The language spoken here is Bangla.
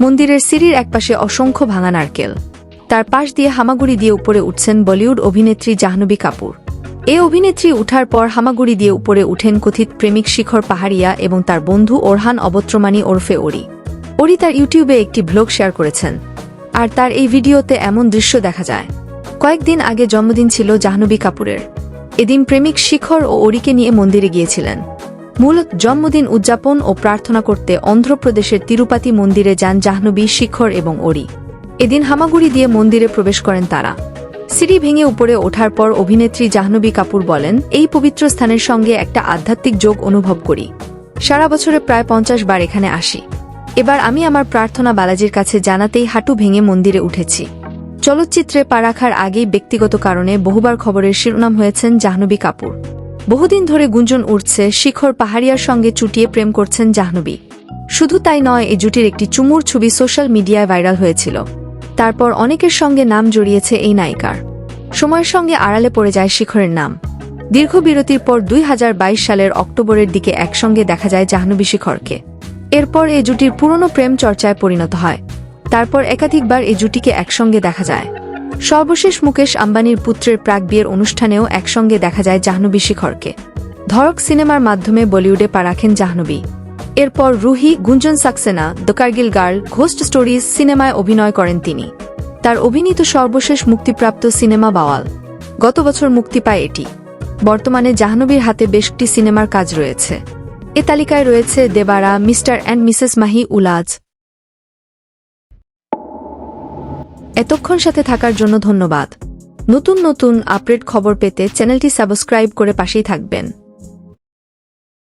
মন্দিরের সিঁড়ির একপাশে অসংখ্য ভাঙা নারকেল। তার পাশ দিয়ে হামাগুড়ি দিয়ে উপরে উঠছেন বলিউড অভিনেত্রী জাহ্নবী কাপুর। এ অভিনেত্রী উঠার পর হামাগুড়ি দিয়ে উপরে উঠেন কথিত প্রেমিক শিখর পাহাড়িয়া এবং তার বন্ধু ওরহান অবত্রমানি ওরফে ওরি। ওরি তার ইউটিউবে একটি ব্লগ শেয়ার করেছেন। আর তার এই ভিডিওতে এমন দৃশ্য দেখা যায়। কয়েকদিন আগে জন্মদিন ছিল জাহ্নবী কাপুরের। এদিন প্রেমিক শিখর ও ওরিকে নিয়ে মন্দিরে গিয়েছিলেন। মূলত জন্মদিন উদযাপন ও প্রার্থনা করতে অন্ধ্রপ্রদেশের তিরুপাতি মন্দিরে যান জাহ্নবী শিখর এবং ওরি এদিন হামাগুড়ি দিয়ে মন্দিরে প্রবেশ করেন তারা। সিঁড়ি ভেঙে উপরে ওঠার পর অভিনেত্রী জাহ্নবী কাপুর বলেন, এই পবিত্র স্থানের সঙ্গে একটা আধ্যাত্মিক যোগ অনুভব করি। সারা বছরে প্রায় পঞ্চাশ বার এখানে আসি। এবার আমি আমার প্রার্থনা বালাজির কাছে জানাতেই হাঁটু ভেঙে মন্দিরে উঠেছি। চলচ্চিত্রে পা রাখার আগেই ব্যক্তিগত কারণে বহুবার খবরের শিরোনাম হয়েছেন জাহ্নবী কাপুর। বহুদিন ধরে গুঞ্জন উঠছে শিখর পাহাড়িয়ার সঙ্গে চুটিয়ে প্রেম করছেন জাহ্নবী। শুধু তাই নয়, এই জুটির একটি চুমুর ছবি সোশ্যাল মিডিয়ায় ভাইরাল হয়েছিল। তারপর অনেকের সঙ্গে নাম জড়িয়েছে এই নায়িকার। সময়ের সঙ্গে আড়ালে পড়ে যায় শিখরের নাম। দীর্ঘ বিরতির পর দুই হাজার বাইশ সালের অক্টোবরের দিকে একসঙ্গে দেখা যায় জাহ্নবী শিখরকে। এরপর এই জুটির পুরনো প্রেম চর্চায় পরিণত হয়। তারপর একাধিকবার এই জুটিকে একসঙ্গে দেখা যায়। সর্বশেষ মুকেশ আম্বানির পুত্রের প্রাক বিয়ের অনুষ্ঠানেও একসঙ্গে দেখা যায় জাহ্নবী শিখরকে। ধরক সিনেমার মাধ্যমে বলিউডে পা রাখেন জাহ্নবী। এরপর Roohi, Gunjan Saxena the Kargil girl, ghost stories সিনেমায় অভিনয় করেন তিনি। তার অভিনীত সর্বশেষ মুক্তিপ্রাপ্ত সিনেমা বাওয়াল। গত বছর মুক্তি পায় এটি। বর্তমানে জাহ্নবীর হাতে বেশ সিনেমার কাজ রয়েছে। এ তালিকায় রয়েছে Devara, mister and missus Mahi, Ulajh এতক্ষণ সাথে থাকার জন্য ধন্যবাদ। নতুন নতুন আপডেট খবর পেতে চ্যানেলটি সাবস্ক্রাইব করে পাশেই থাকবেন।